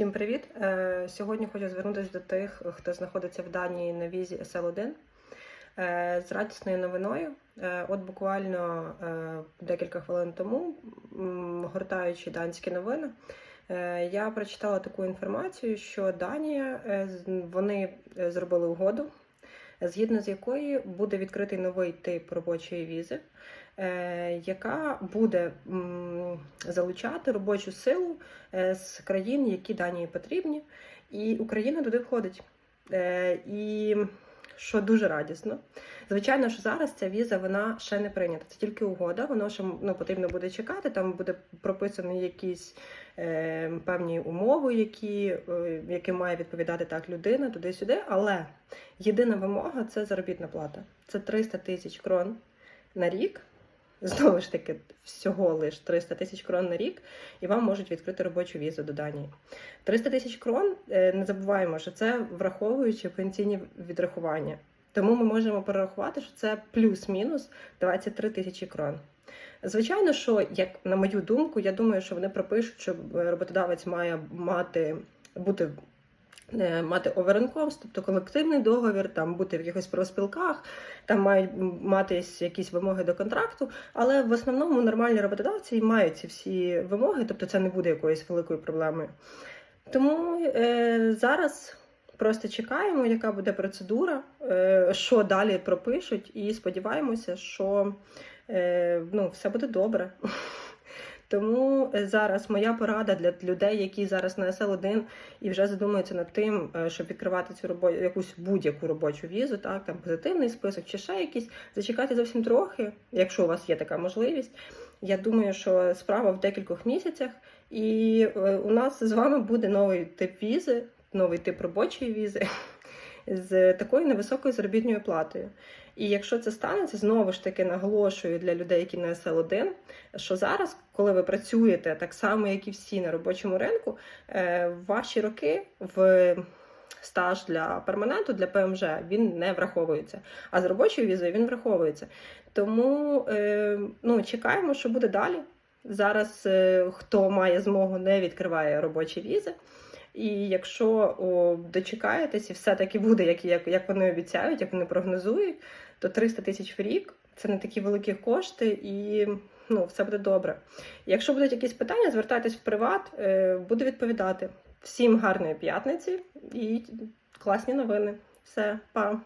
Всім привіт! Е, Сьогодні хочу звернутися до тих, хто знаходиться в Данії на візі SL1 е, з радісною новиною. Е, От буквально декілька хвилин тому, гортаючи данські новини, я прочитала таку інформацію, що Данія вони зробили угоду, згідно з якою буде відкритий новий тип робочої візи, е, яка буде залучати робочу силу е, з країн, які Данії потрібні, і Україна туди входить. Е, І що дуже радісно. Звичайно, що зараз ця віза вона ще не прийнята. Це тільки угода, воно ще ну, потрібно буде чекати. Там буде прописані якісь е, певні умови, які, е, які має відповідати так людина туди-сюди. Але єдина вимога це заробітна плата. Це 300 тисяч крон на рік. Знову ж таки, всього лиш 300 тисяч крон на рік, і вам можуть відкрити робочу візу до Данії. 300 тисяч крон, е, не забуваємо, що це враховуючи пенсійні відрахування. Тому ми можемо перерахувати, що це плюс-мінус 23 тисячі крон. Звичайно, що, як на мою думку, я думаю, що вони пропишуть, що е, роботодавець має мати бути. Е, Мати оверенкомс, тобто колективний договір, там бути в якихось профспілках, там мають матись якісь вимоги до контракту, але в основному нормальні роботодавці мають ці всі вимоги, тобто це не буде якоюсь великою проблемою. Тому е, зараз просто чекаємо, яка буде процедура, е, що далі пропишуть, і сподіваємося, що е, ну, все буде добре. Тому е, зараз моя порада для людей, які зараз на СЛ1 і вже задумуються над тим, е, щоб відкривати цю робочу якусь будь-яку робочу візу, так там позитивний список чи ще якийсь, зачекати зовсім трохи, якщо у вас є така можливість. Я думаю, що справа в декількох місяцях, і е, у нас з вами буде новий тип візи, новий тип робочої візи з такою невисокою заробітною платою. І якщо це станеться, знову ж таки наголошую для людей, які на СЛ1, що зараз, коли ви працюєте так само, як і всі на робочому ринку, е, ваші роки в стаж для перманенту, для ПМЖ, він не враховується. А з робочою візою він враховується. Тому е, ну, чекаємо, що буде далі. Зараз е, хто має змогу, не відкриває робочі візи. І якщо о, дочекаєтесь, і все таки буде, як, як, як вони обіцяють, як вони прогнозують, то 300 тисяч в рік це не такі великі кошти, і ну, все буде добре. Якщо будуть якісь питання, звертайтесь в приват, е, буду відповідати. Всім гарної п'ятниці і класні новини. Все, па!